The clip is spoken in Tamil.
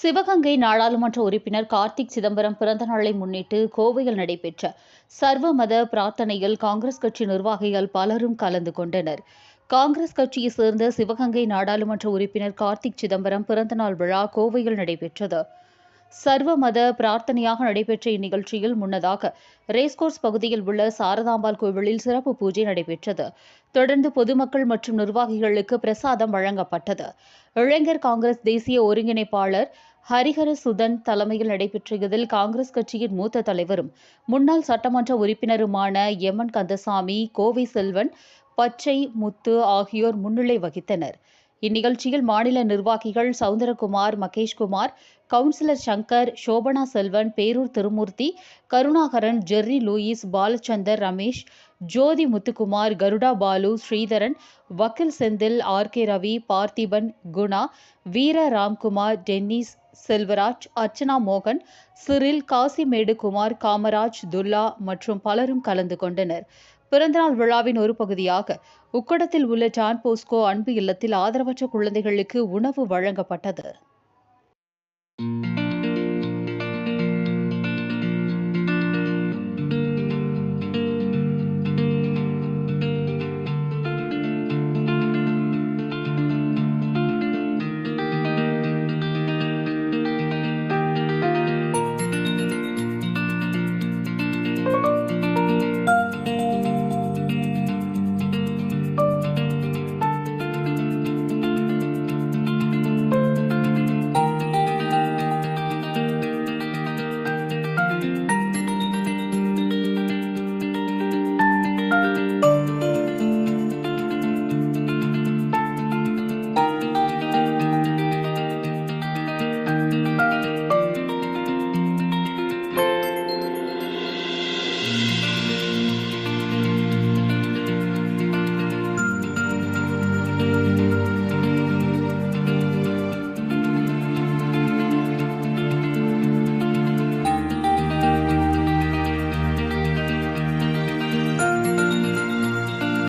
சிவகங்கை நாடாளுமன்ற உறுப்பினர் கார்த்திக் சிதம்பரம் பிறந்த நாளை முன்னிட்டு கோவையில் நடைபெற்ற சர்வ மத பிரார்த்தனையில் காங்கிரஸ் கட்சி நிர்வாகிகள் பலரும் கலந்து கொண்டனர். காங்கிரஸ் கட்சியைச் சேர்ந்த சிவகங்கை நாடாளுமன்ற உறுப்பினர் கார்த்திக் சிதம்பரம் பிறந்தநாள் விழா கோவையில் நடைபெற்றது. சர்வ மத பிரார்த்தனையாக நடைபெற்ற இந்நிகழ்ச்சியில் முன்னதாக ரேஸ்கோர்ஸ் பகுதியில் உள்ள சாரதாம்பாள் கோவிலில் சிறப்பு பூஜை நடைபெற்றது. தொடர்ந்து பொதுமக்கள் மற்றும் நிர்வாகிகளுக்கு பிரசாதம் வழங்கப்பட்டது. இளைஞர் காங்கிரஸ் தேசிய ஒருங்கிணைப்பாளர் ஹரிஹர சுதன் தலைமையில் நடைபெற்ற இதில் காங்கிரஸ் கட்சியின் மூத்த தலைவரும் முன்னாள் சட்டமன்ற உறுப்பினருமான எமன் கந்தசாமி கோவை செல்வன் பச்சை முத்து ஆகியோர் முன்னிலை வகித்தனர். இந்நிகழ்ச்சியில் மாநில நிர்வாகிகள் Soundarakumar Maheshkumar councillor Shankar Sobhana Selvan Perur Thirumoorthy Karunakaran Jerry Louis Balachander Ramesh Jothi Muthukumar Garuda Balu Sridharan வக்கீல் Senthil R K Ravi Parthiban Guna Veera Ramkumar Dennis Selvaraj Archana மோகன் சிறில் காசிமேடு குமார் காமராஜ் துல்லா மற்றும் பலரும் கலந்து கொண்டனர். பிறந்தநாள் விழாவின் ஒரு பகுதியாக உக்கடத்தில் உள்ள டான் போஸ்கோ அன்பு இல்லத்தில் ஆதரவற்ற குழந்தைகளுக்கு உணவு வழங்கப்பட்டது.